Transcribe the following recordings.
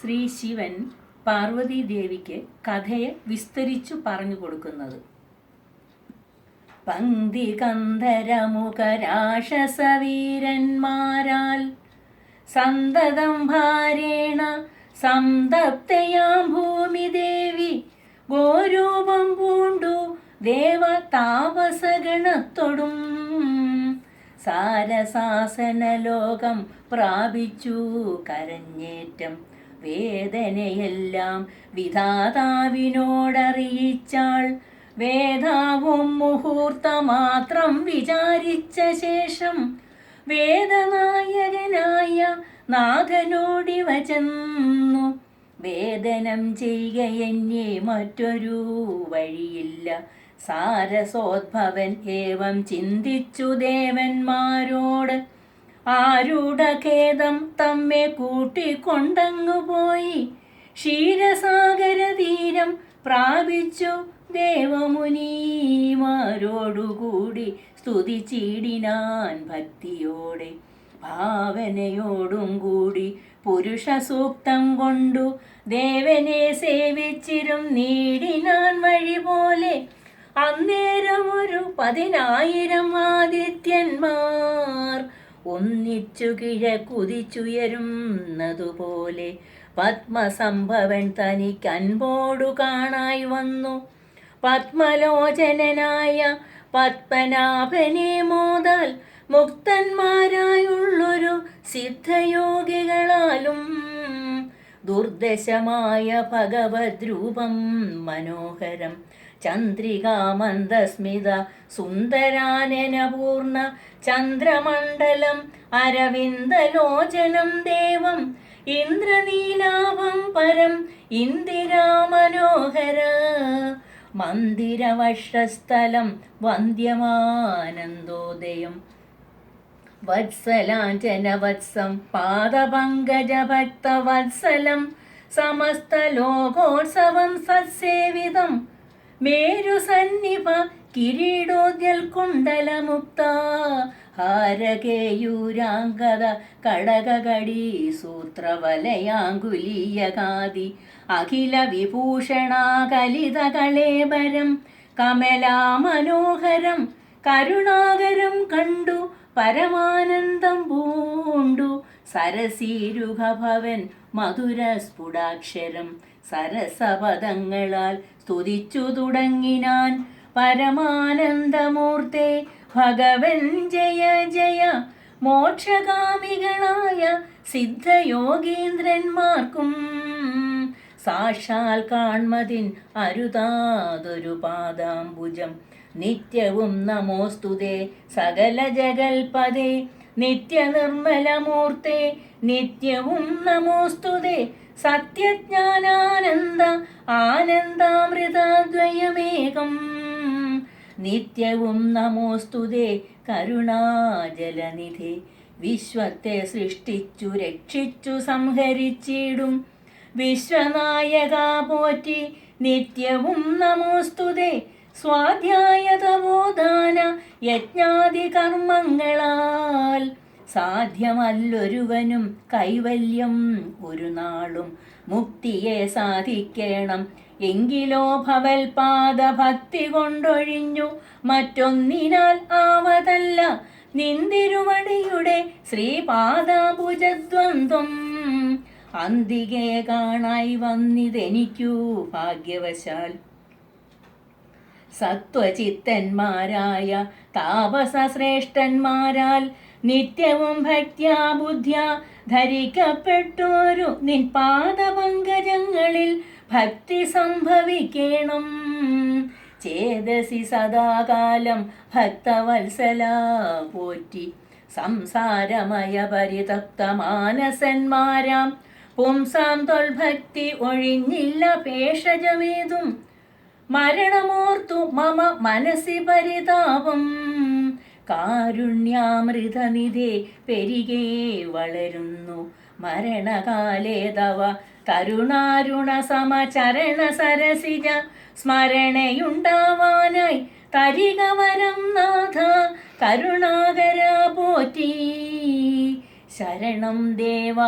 ശ്രീ ശിവൻ പാർവതി ദേവിക്ക് കഥയെ വിസ്തരിച്ചു പറഞ്ഞു കൊടുക്കുന്നത്. പങ്ക്തി കന്ധരമുഖരാക്ഷസവീരന്മാരാൽ സന്തതം ഭാരേണ സന്തപ്തയാം ഭൂമിദേവി ഗോരൂപം പൂണ്ടു ദേവ താപസഗണത്തൊടും സാരസാസന ലോകം പ്രാപിച്ചു കരഞ്ഞേറ്റം വേദനയെല്ലാം വിധാതാവിനോടറിയിച്ചാൾ. വേദാവും മുഹൂർത്തമാത്രം വിചാരിച്ച ശേഷം വേദനായകനായ നാഥനോടിവ ചെന്നു. വേദനം ചെയ്യുക എന്നെ മറ്റൊരു വഴിയില്ല. സാരസോദ്ഭവൻ ഏവം ചിന്തിച്ചു ദേവന്മാരോട് ആരുടെ ഖേദം തമ്മെ കൂട്ടിക്കൊണ്ടങ്ങുപോയി ക്ഷീരസാഗര തീരം പ്രാപിച്ചു ദേവമുനീമാരോടുകൂടി സ്തുതിച്ചിടിനാൻ ഭക്തിയോടെ. ഭാവനയോടും കൂടി പുരുഷ സൂക്തം കൊണ്ടു ദേവനെ സേവിച്ചിരും നീടിനാൻ വഴി പോലെ അന്നേരം ഒരു പതിനായിരം ആദിത്യന്മാർ ഒന്നിച്ചു കിഴക്കുതിച്ചുയരുന്നതുപോലെ പത്മസംഭവൻ തനിക്ക് അൻപോടു കാണായി വന്നു. പത്മലോചനനായ പത്മനാഭനെ മോതാൽ മുക്തന്മാരായുള്ളൊരു സിദ്ധയോഗികളാലും ദുർദശമായ ഭഗവത് രൂപം മനോഹരം ചന്ദ്രികാമന്ദസ്മിത സുന്ദരാനനപൂർണ ചന്ദ്രമണ്ഡലം അരവിന്ദലോചനം ദേവം ഇന്ദ്രനീലാഭം പരം ഇന്ദിരാമനോഹര മന്ദിരവക്ഷസ്ഥലം വന്ദ്യമാനന്ദോദയം വത്സലാഞ്ജനവത്സം പാദപങ്കജഭക്തവത്സലം സമസ്തലോകോത്സവം സത്സേവിതം. മേരുസന്നിഭ കിരീടോദ്യൽ കുണ്ടലമുക്ത ഹാരകേയൂരാംഗത കടകടി സൂത്രവലയാങ്കുലീയകാതി അഖില വിഭൂഷണാകലിത കളേബരം കമലാമനോഹരം കരുണാകരം കണ്ടു പരമാനന്ദം പൂണ്ടു. സരസീരുഹഭവൻ മധുര സ്ഫുടാക്ഷരം. സരസപദങ്ങളാൽ സ്തുതിച്ചു തുടങ്ങിനാൻ പരമാനന്ദമൂർത്തെ. ഭഗവൻ ജയ ജയ മോക്ഷകാമികളായ സിദ്ധയോഗീന്ദ്രന്മാർക്കും സാക്ഷാൽ കാൺമതിൻ അരുതാതൊരു പാദാംബുജം. നിത്യവും നമോസ്തുതേ സകല ജഗൽപദേ നിത്യനിർമ്മലമൂർത്തെ നിത്യവും നമോസ്തുതേ സത്യജ്ഞാനാനന്ദ ആനന്ദാമൃതദ്വയമേകം. നിത്യവും നമോസ്തുതേ കരുണാജലനിധി വിശ്വത്തെ സൃഷ്ടിച്ചു രക്ഷിച്ചു സംഹരിച്ചിടും. വിശ്വനായക പോറ്റി നിത്യവും നമോസ്തുതേ സ്വാധ്യായതവോദാന യജ്ഞാതി കർമ്മങ്ങളാൽ സാധ്യമല്ലൊരുവനും കൈവല്യം ഒരു നാളും മുക്തിയെ സാധിക്കണം. എങ്കിലോ ഭവൽപാദ ഭക്തി കൊണ്ടൊഴിഞ്ഞു മറ്റൊന്നിനാൽ ആവതല്ല. നിന്തിരുവടിയുടെ ശ്രീപാദാഭുജദ്വന്ദ്വം അന്തികെ കാണായി വന്നിതെനിക്കു ഭാഗ്യവശാൽ. സത്വചിത്തന്മാരായ താപസശ്രേഷ്ഠന്മാരാൽ നിത്യവും ഭക്ത്യാ ബുദ്ധ്യ ധരിക്കപ്പെട്ടോരു നിൻ പാദപങ്കജങ്ങളിൽ ഭക്തി സംഭവിക്കണം. ചേതസി സദാകാലം ഭക്തവത്സല പോറ്റി സംസാരമയ പരിതപ്ത മാനസന്മാരാം. പുംസാം തൊൽഭക്തി ഒഴിഞ്ഞില്ല പേഷജമേതും മരണമോർത്തു മമ മനസ്സി പരിതാപം. കാരുണ്യാമൃതനിധേ പെരികേ വളരുന്നു. മരണകാലേ തവ തരുണാരുണ സമചരണ സരസിജ സ്മരണയുണ്ടാവാനായി തരിക വരം നാഥ കരുണാകര പോറ്റി. ശരണം ദേവ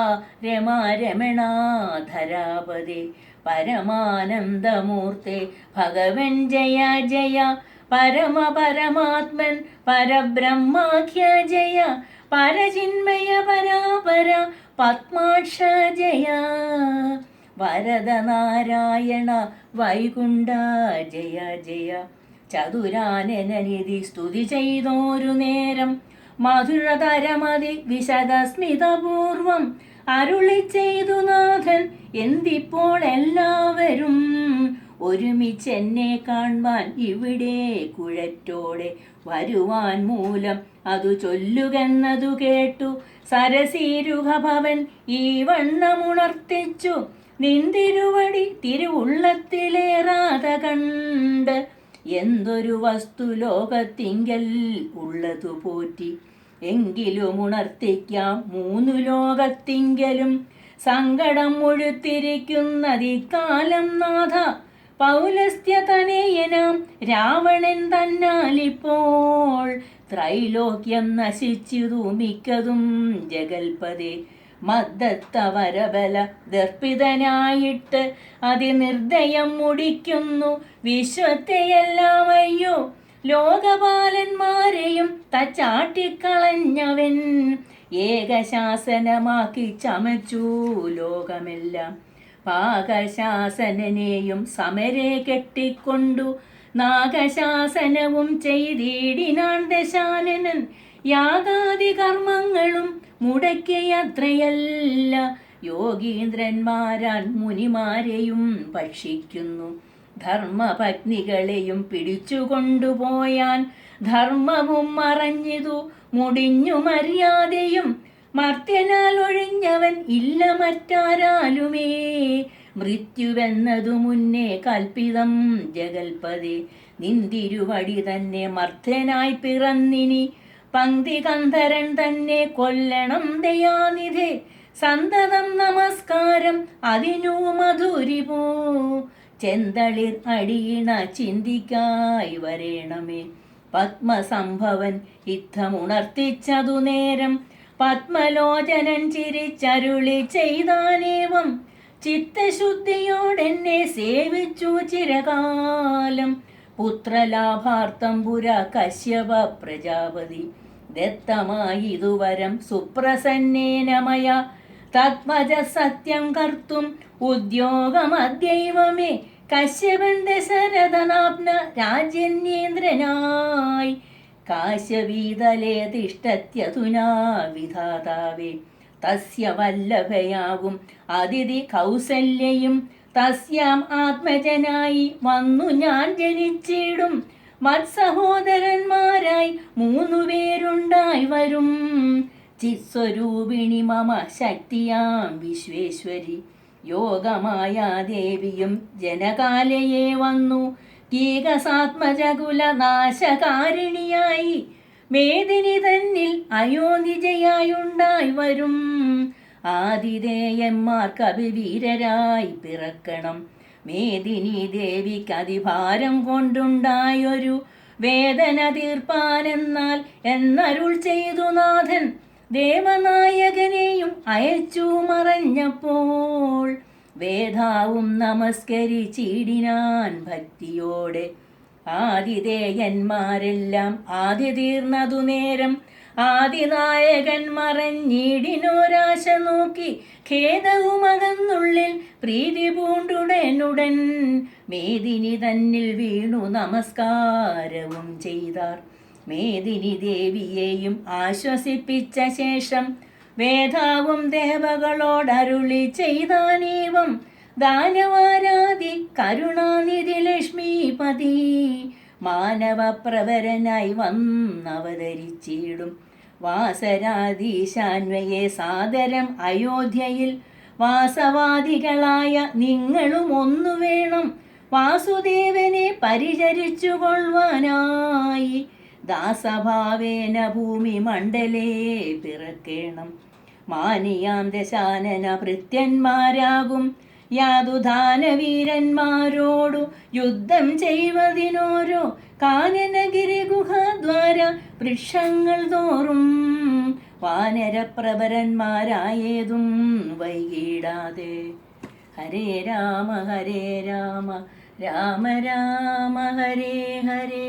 രമാരമണാധരാപതേ പരമാനന്ദമൂർത്തെ. ഭഗവൻ ജയ ജയ. പരമ പരമാത്മൻ പരബ്രഹ്മാഖ്യ ജയ. പരചിന്മയ പരാപര പത്മാക്ഷ ജയ. വരദനാരായണ വൈകുണ്ഠ ജയ ജയ. ചതുരാനനിധി സ്തുതി ചെയ്തോരു നേരം. മധുരതരമതി വിശദസ്മിതപൂർവം. അരുളി ചെയ്തു നാഥൻ എന്തിപ്പോൾ എല്ലാവരും ഒരുമിച്ച് എന്നെ കാണുവാൻ ഇവിടെ കുഴറ്റോടെ വരുവാൻ മൂലം അതു ചൊല്ലുകെന്നതു കേട്ടു. സരസീരുഹഭവൻ ഈ വണ്ണമുണർത്തിച്ചു നിന്തിരുവടി തിരുവുള്ളത്തിലേറാതെ കണ്ട് എന്തൊരു വസ്തു ലോകത്തിങ്കൽ ഉള്ളതു പോറ്റി എങ്കിലും ഉണർത്തിക്കാം മൂന്നു ലോകത്തിങ്കലും. സങ്കടം മുഴുത്തിരിക്കുന്നതിക്കാലം നാഥ. പൗലസ്ത്യതനയനാം രാവണൻ തന്നാലിപ്പോൾ. ത്രൈലോക്യം നശിച്ചിതു മിക്കതും ജഗൽപതി. മദ്ദത്തവരബല ദർപ്പിതനായിട്ട് അതിനിർദ്ദയം മുടിക്കുന്നു. വിശ്വത്തെയെല്ലാം അയ്യോ ലോകപാലന്മാരെയും തച്ചാട്ടിക്കളഞ്ഞവൻ ഏകശാസനമാക്കി ചമച്ചു ലോകമെല്ലാം. പാകശാസനെയും സമരെ കെട്ടിക്കൊണ്ടു നാഗശാസനവും ചെയ്തിടിനാൻ ദശാനനൻ. യാഗാദി കർമ്മങ്ങളും മുടക്കിയത്രയല്ല യോഗീന്ദ്രന്മാരാൻ മുനിമാരെയും ഭക്ഷിക്കുന്നു. ധർമ്മപത്നികളെയും പിടിച്ചുകൊണ്ടുപോയാൻ ധർമ്മവും മറഞ്ഞിതു മുടിഞ്ഞു മര്യാദയും മർത്യനാൽ ഒഴിഞ്ഞവൻ ഇല്ല മറ്റാരാലുമേ. മൃത്യുവെന്നതു മുന്നേ കൽപ്പിതം ജഗൽപതി നിന്തിരുവടി തന്നെ മർത്യനായി പിറന്നിനി. പങ്ക്തി കന്ധരൻ തന്നെ കൊല്ലണം ദയാനിധേ സന്തതം നമസ്കാരം അതിനു മധുരിപോ. ചെന്തളിർ അടിയിണ ചിന്തിക്കായി വരേണമേ. പത്മസംഭവൻ യുദ്ധമുണർത്തിച്ചതു നേരം പത്മലോചനൻ ചിരിച്ചരുളി ചെയ്താനേവം. ചിത്തശുദ്ധിയോടെന്നെ സേവിച്ചു ചിരകാലം. പുത്രലാഭാർത്ഥം പുര കശ്യപ പ്രജാപതി. ദത്തമായി ഇതുവരം സുപ്രസന്നേനമയ തത്മജ സത്യം കർത്തും ഉദ്യോഗമദ്യൈവമേ കശ്യപൻ ദശരഥനാപ്ന രാജന്യേന്ദ്രനായി കാശ്യവീതലേ തിഷ്ടത്യതുനാ വിധാതാവേ. തസ്യ വല്ലഭയാകും അതിഥി കൗസല്യയും. തസ്യാം ആത്മജനായി വന്നു ഞാൻ ജനിച്ചിടും. മത്സഹോദരന്മാരായി മൂന്നുപേരുണ്ടായി വരും. ചിത്സ്വരൂപിണി മമ ശക്തിയാം വിശ്വേശ്വരി. യോഗമായ ദേവിയും ജനകാലയെ വന്നു. കീകസാത്മജകുലനാശകാരിണിയായി മേദിനി തന്നിൽ അയോനിജയായുണ്ടായി വരും. ആതിഥേയന്മാർക്ക് അഭിവീരരായി പിറക്കണം. മേദിനി ദേവിക്ക് അതിഭാരം കൊണ്ടുണ്ടായൊരു വേദന തീർപ്പാനെന്നാൽ എന്നരുൾ ചെയ്തു നാഥൻ. ദേവനായകനെയും അയച്ചു മറഞ്ഞപ്പോൾ വേദാവും നമസ്കരിച്ചിടിനാൻ ഭക്തിയോടെ ആതിഥേയന്മാരെല്ലാം ആദ്യ തീർന്നതു നേരം ആദിനായകൻ മറഞ്ഞിടിനോരാശ നോക്കി ഖേദവുമകന്നുള്ളിൽ പ്രീതി പൂണ്ടുടനുടൻ മേദിനി തന്നിൽ വീണു നമസ്കാരവും ചെയ്താർ. മേദിനി ദേവിയെയും ആശ്വസിപ്പിച്ച ശേഷം വേദാവും ദേവകളോടരുളി ചെയ്താനേവം ദാനവാരാതി കരുണാനിധി ലക്ഷ്മീപതി മാനവപ്രവരനായി വന്നവതരിച്ചിടും വാസരാധീശാന്വയെ സാദരം അയോധ്യയിൽ വാസവാദികളായ നിങ്ങളും ഒന്നു വേണം വാസുദേവനെ പരിചരിച്ചു കൊള്ളുവാനായി ദാസഭാവേന ഭൂമി മണ്ഡലേ പിറക്കേണം. മാനിയാം ദശാനന ഭൃത്യന്മാരാകും. യാതുധാനവീരന്മാരോടു യുദ്ധം ചെയ്വതിനോരോ കാനനഗിരി ഗുഹാദ്വാര വൃക്ഷങ്ങൾ തോറും വാനരപ്രഭരന്മാരായതും വൈകിടാതെ. ഹരേ രാമ ഹരേ രാമ രാമ രാമ ഹരേ ഹരേ.